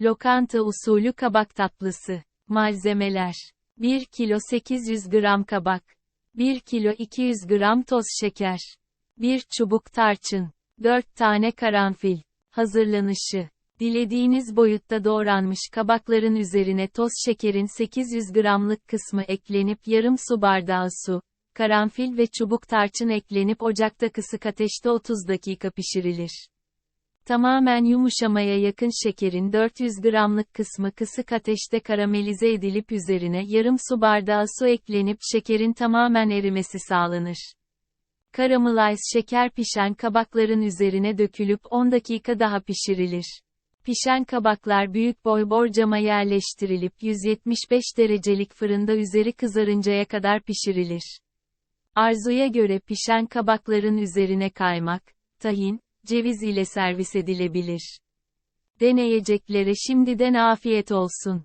Lokanta usulü kabak tatlısı. Malzemeler. 1 kilo 800 gram kabak. 1 kilo 200 gram toz şeker. 1 çubuk tarçın. 4 tane karanfil. Hazırlanışı. Dilediğiniz boyutta doğranmış kabakların üzerine toz şekerin 800 gramlık kısmı eklenip yarım su bardağı su, karanfil ve çubuk tarçın eklenip ocakta kısık ateşte 30 dakika pişirilir. Tamamen yumuşamaya yakın şekerin 400 gramlık kısmı kısık ateşte karamelize edilip üzerine yarım su bardağı su eklenip şekerin tamamen erimesi sağlanır. Karamelize şeker pişen kabakların üzerine dökülüp 10 dakika daha pişirilir. Pişen kabaklar büyük boy borcama yerleştirilip 175 derecelik fırında üzeri kızarıncaya kadar pişirilir. Arzuya göre pişen kabakların üzerine kaymak, tahin, ceviz ile servis edilebilir. Deneyeceklere şimdiden afiyet olsun.